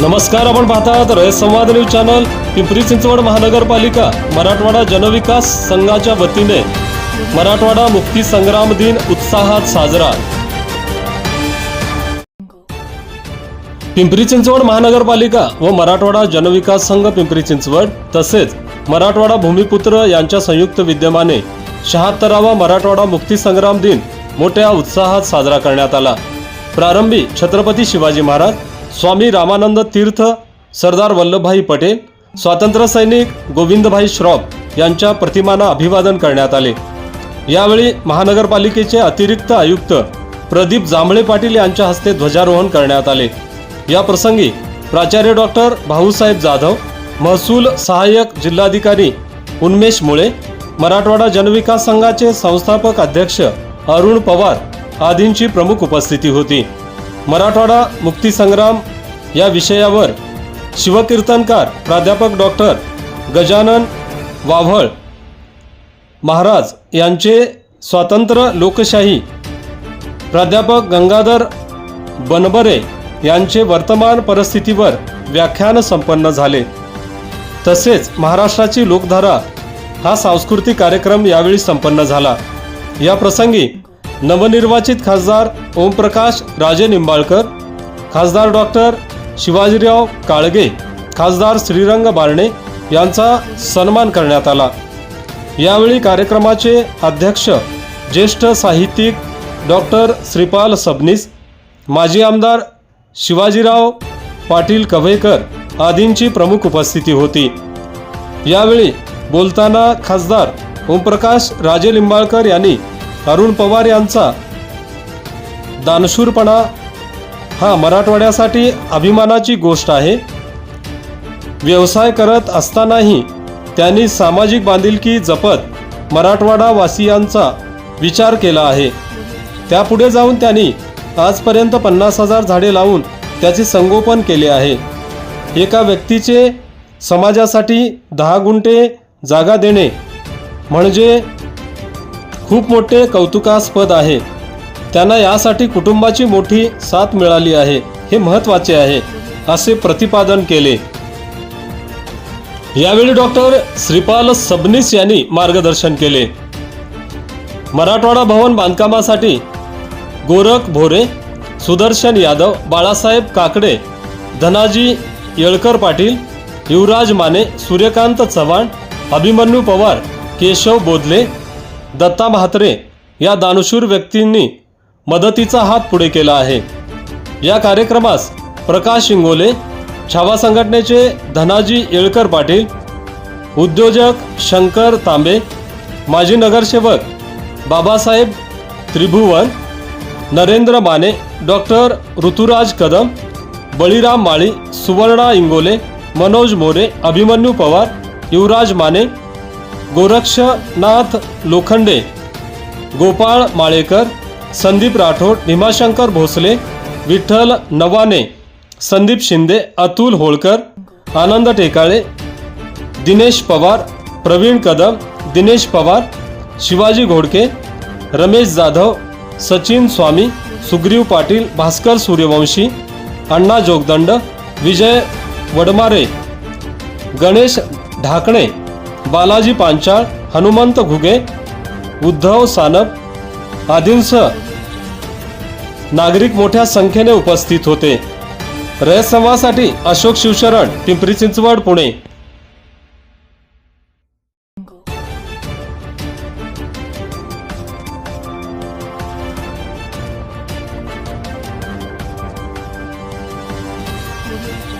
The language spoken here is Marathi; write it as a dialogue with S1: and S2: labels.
S1: नमस्कार आपण पाहतात रयत संवाद न्यूज चॅनल पिंपरी चिंचवड महानगरपालिका मराठवाडा जनविकास संघाच्या वतीने. मराठवाडा मुक्ती संग्राम दिन उत्साहात साजरा. पिंपरी चिंचवड महानगरपालिका व मराठवाडा जनविकास संघ पिंपरी चिंचवड तसेच मराठवाडा भूमिपुत्र यांच्या संयुक्त विद्यमाने शहात्तरावा मराठवाडा मुक्ती संग्राम दिन मोठ्या उत्साहात साजरा करण्यात आला. प्रारंभी छत्रपती शिवाजी महाराज स्वामी रामानंद तीर्थ सरदार वल्लभभाई पटेल स्वातंत्र्यसैनिक गोविंदभाई श्रॉफ यांच्या प्रतिमांना अभिवादन करण्यात आले. यावेळी महानगरपालिकेचे अतिरिक्त आयुक्त प्रदीप जांभळे पाटील यांच्या हस्ते ध्वजारोहण करण्यात आले. या प्रसंगी प्राचार्य डॉक्टर भाऊसाहेब जाधव महसूल सहाय्यक जिल्हाधिकारी उन्मेष मुळे मराठवाडा जनविकास संघाचे संस्थापक अध्यक्ष अरुण पवार आदींची प्रमुख उपस्थिती होती. मराठवाडा मुक्तीसंग्राम या विषयावर शिवकीर्तनकार प्राध्यापक डॉक्टर गजानन वाव्हळ महाराज यांचे स्वातंत्र्य लोकशाही प्राध्यापक गंगाधर बनबरे यांचे वर्तमान परिस्थितीवर व्याख्यान संपन्न झाले. तसेच महाराष्ट्राची लोकधारा हा सांस्कृतिक कार्यक्रम यावेळी संपन्न झाला. या प्रसंगी नवनिर्वाचित खासदार ओमप्रकाश राजे निंबाळकर खासदार डॉक्टर शिवाजीराव काळगे खासदार श्रीरंग बारणे यांचा सन्मान करण्यात आला. यावेळी कार्यक्रमाचे अध्यक्ष ज्येष्ठ साहित्यिक डॉक्टर श्रीपाल सबनीस माजी आमदार शिवाजीराव पाटील कव्हेकर आदींची प्रमुख उपस्थिती होती. यावेळी बोलताना खासदार ओमप्रकाश राजे लिंबाळकर यांनी अरुण पवार यांचा दानशूरपणा हा मराठवाड्यासाठी अभिमानाची गोष्ट आहे. व्यवसाय करत असतानाही त्यांनी सामाजिक बांधिलकी जपत मराठवाडा वासियांचा विचार केला आहे. त्यापुढे जाऊन त्यांनी आजपर्यंत पन्नास हजार झाडे लावून त्याचे संगोपन केले आहे. एका व्यक्तीचे समाजासाठी दहा गुंठे जागा देणे म्हणजे खूप मोठे कौतुकास्पद आहे. त्यांना यासाठी कुटुंबाची मोठी साथ मिळाली आहे हे महत्त्वाचे आहे असे प्रतिपादन केले. यावेळी डॉक्टर श्रीपाल सबनीस यांनी मार्गदर्शन केले. मराठवाडा भवन बांधकामासाठी गोरख भोरे सुदर्शन यादव बाळासाहेब काकडे धनाजी येळकर पाटील युवराज माने सूर्यकांत चव्हाण अभिमन्यू पवार केशव बोधले दत्ता म्हात्रे या दानशूर व्यक्तींनी मदतीचा हात पुढे केला आहे. या कार्यक्रमास प्रकाश इंगोले छावा संघटनेचे धनाजी येळकर पाटील उद्योजक शंकर तांबे माजी नगरसेवक बाबासाहेब त्रिभुवन नरेंद्र माने डॉक्टर ऋतुराज कदम बळीराम माळी सुवर्णा इंगोले मनोज मोरे अभिमन्यू पवार युवराज माने गोरक्षनाथ लोखंडे गोपाळ माळेकर संदीप राठोड भीमाशंकर भोसले विठ्ठल नवाने संदीप शिंदे अतुल होळकर आनंद टेकाळे दिनेश पवार प्रवीण कदम दिनेश पवार शिवाजी घोडके रमेश जाधव सचिन स्वामी सुग्रीव पाटील भास्कर सूर्यवंशी अण्णा जोगदंड विजय वडमारे गणेश ढाकणे बालाजी पांचाळ हनुमंत घुगे उद्धव सानप आदींसह नागरिक मोठ्या संख्येने उपस्थित होते रयसमासाठी अशोक शिवशरण पिंपरी चिंचवड पुणे Thank you.